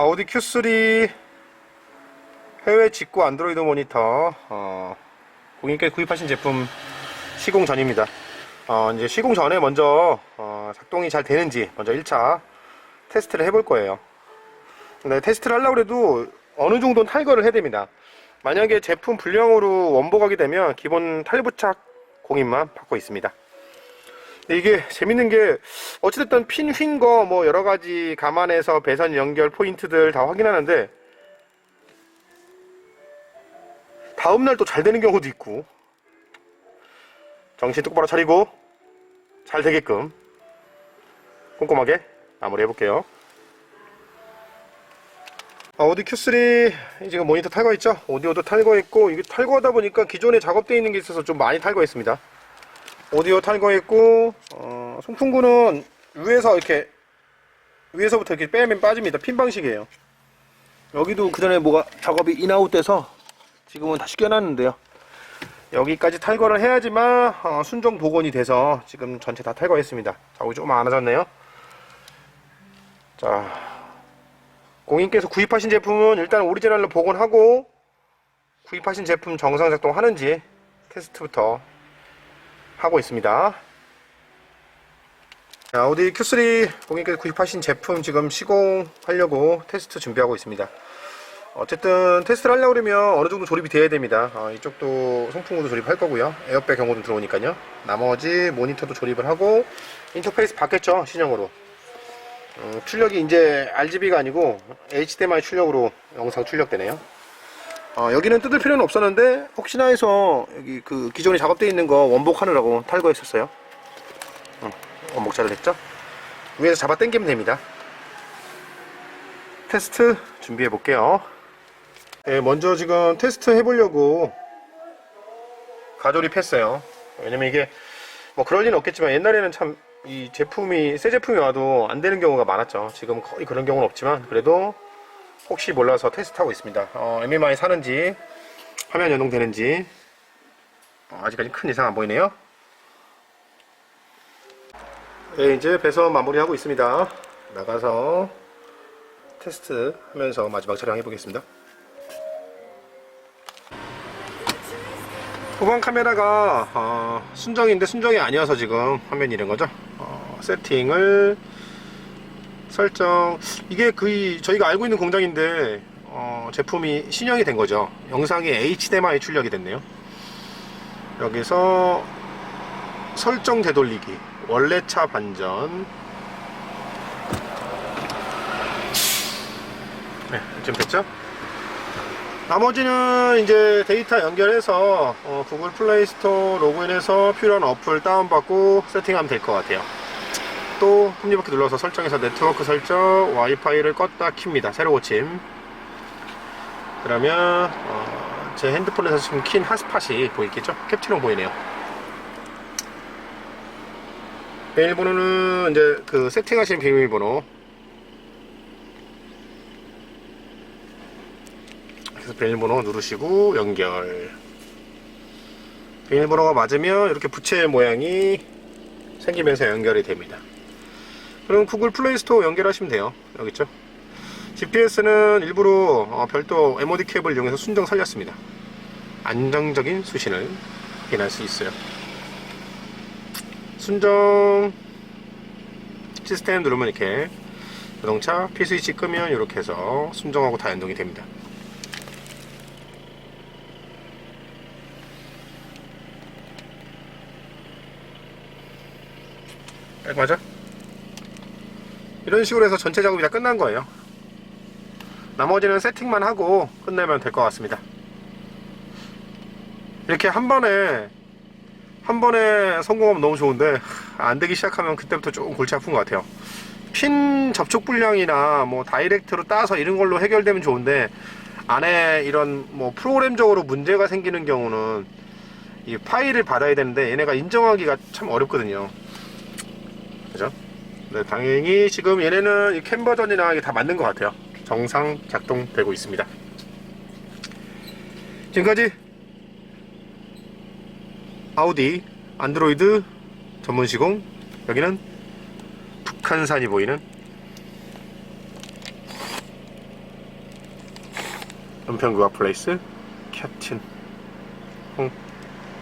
아우디 Q3 해외 직구 안드로이드 모니터 어, 고객님께 구입하신 제품 시공 전입니다. 어, 이제 시공 전에 먼저 어, 작동이 잘 되는지 먼저 1차 테스트를 해볼 거예요. 근데 테스트를 하려고 해도 어느 정도는 탈거를 해야 됩니다. 만약에 제품 불량으로 원복하게 되면 기본 탈부착 공인만 받고 있습니다. 이게 재밌는 게 어찌됐든 핀 휜 거 뭐 여러 가지 감안해서 배선 연결 포인트들 다 확인하는데 다음날 또 잘 되는 경우도 있고 정신 똑바로 차리고 잘 되게끔 꼼꼼하게 마무리 해볼게요. 아, 오디 Q3 지금 모니터 탈거했죠? 오디오도 탈거했고 이게 탈거하다 보니까 기존에 작업되어 있는 게 있어서 좀 많이 탈거했습니다 오디오 탈거했고 어, 송풍구는 위에서 이렇게 위에서부터 이렇게 빼면 빠집니다. 핀 방식이에요. 여기도 그 전에 뭐가 작업이 인아웃 돼서 지금은 다시 껴놨는데요. 여기까지 탈거를 해야지만 어, 순정 복원이 돼서 지금 전체 다 탈거했습니다. 자국이 조금 안 와졌네요. 자 공인께서 구입하신 제품은 일단 오리지널로 복원하고 구입하신 제품 정상 작동하는지 테스트부터 하고 있습니다. 자, 아우디 Q3 고객님께서 구입하신 제품 지금 시공하려고 테스트 준비하고 있습니다. 어쨌든 테스트를 하려고 그러면 어느 정도 조립이 돼야 됩니다. 어, 이쪽도 송풍구도 조립할 거고요. 에어백 경고도 들어오니까요. 나머지 모니터도 조립을 하고 인터페이스 바뀌었죠 신형으로. 어, 출력이 이제 RGB가 아니고 HDMI 출력으로 영상 출력되네요. 어, 여기는 뜯을 필요는 없었는데 혹시나 해서 여기 그 기존에 작업되어 있는 거 원복하느라고 탈거했었어요. 어, 원복 잘 됐죠? 위에서 잡아 당기면 됩니다. 테스트 준비해 볼게요. 네, 먼저 지금 테스트 해보려고 가조립했어요. 왜냐면 이게 뭐 그럴 리는 없겠지만 옛날에는 참 이 제품이 새 제품이 와도 안 되는 경우가 많았죠. 지금 거의 그런 경우는 없지만 그래도 혹시 몰라서 테스트하고 있습니다. 어, MMI 사는지 화면 연동되는지 어, 아직까지 큰 이상 안 보이네요. 네, 이제 배선 마무리하고 있습니다. 나가서 테스트 하면서 마지막 촬영해 보겠습니다. 후방 카메라가 어, 순정인데 순정이 아니어서 지금 화면이 이런 거죠. 어, 세팅을 설정 이게 거의 저희가 알고 있는 공장인데 어, 제품이 신형이 된 거죠. 영상이 HDMI 출력이 됐네요. 여기서 설정 되돌리기 원래 차 반전 네, 지금 됐죠? 나머지는 이제 데이터 연결해서 어, 구글 플레이 스토어 로그인해서 필요한 어플 다운받고 세팅하면 될 것 같아요. 또 톱니바퀴 눌러서 설정해서 네트워크 설정 와이파이를 껐다 킵니다. 새로 고침. 그러면 어, 제 핸드폰에서 지금 킨 핫스팟이 보이겠죠? 캡처는 보이네요. 비밀번호는 이제 그 세팅하신 비밀번호 그래서 비밀번호 누르시고 연결 비밀번호가 맞으면 이렇게 부채 모양이 생기면서 연결이 됩니다 그럼 구글 플레이 스토어 연결하시면 돼요. 여기 있죠 GPS는 일부러 어, 별도 MOD 케이블 이용해서 순정 살렸습니다. 안정적인 수신을 확인할 수 있어요. 순정 시스템 누르면 이렇게 자동차 P 스위치 끄면 이렇게 해서 순정하고 다 연동이 됩니다. 딱 맞아? 이런 식으로 해서 전체 작업이 다 끝난 거예요. 나머지는 세팅만 하고 끝내면 될 것 같습니다. 이렇게 한 번에 한 번에 성공하면 너무 좋은데 안 되기 시작하면 그때부터 조금 골치 아픈 것 같아요. 핀 접촉 불량이나 뭐 다이렉트로 따서 이런 걸로 해결되면 좋은데 안에 이런 뭐 프로그램적으로 문제가 생기는 경우는 이 파일을 받아야 되는데 얘네가 인정하기가 참 어렵거든요. 그죠? 네, 당연히 지금 얘네는 이 캠 버전이나 이게 다 맞는 것 같아요. 정상 작동되고 있습니다. 지금까지 아우디 안드로이드 전문 시공 여기는 북한산이 보이는 은평구가 플레이스 캡틴 홍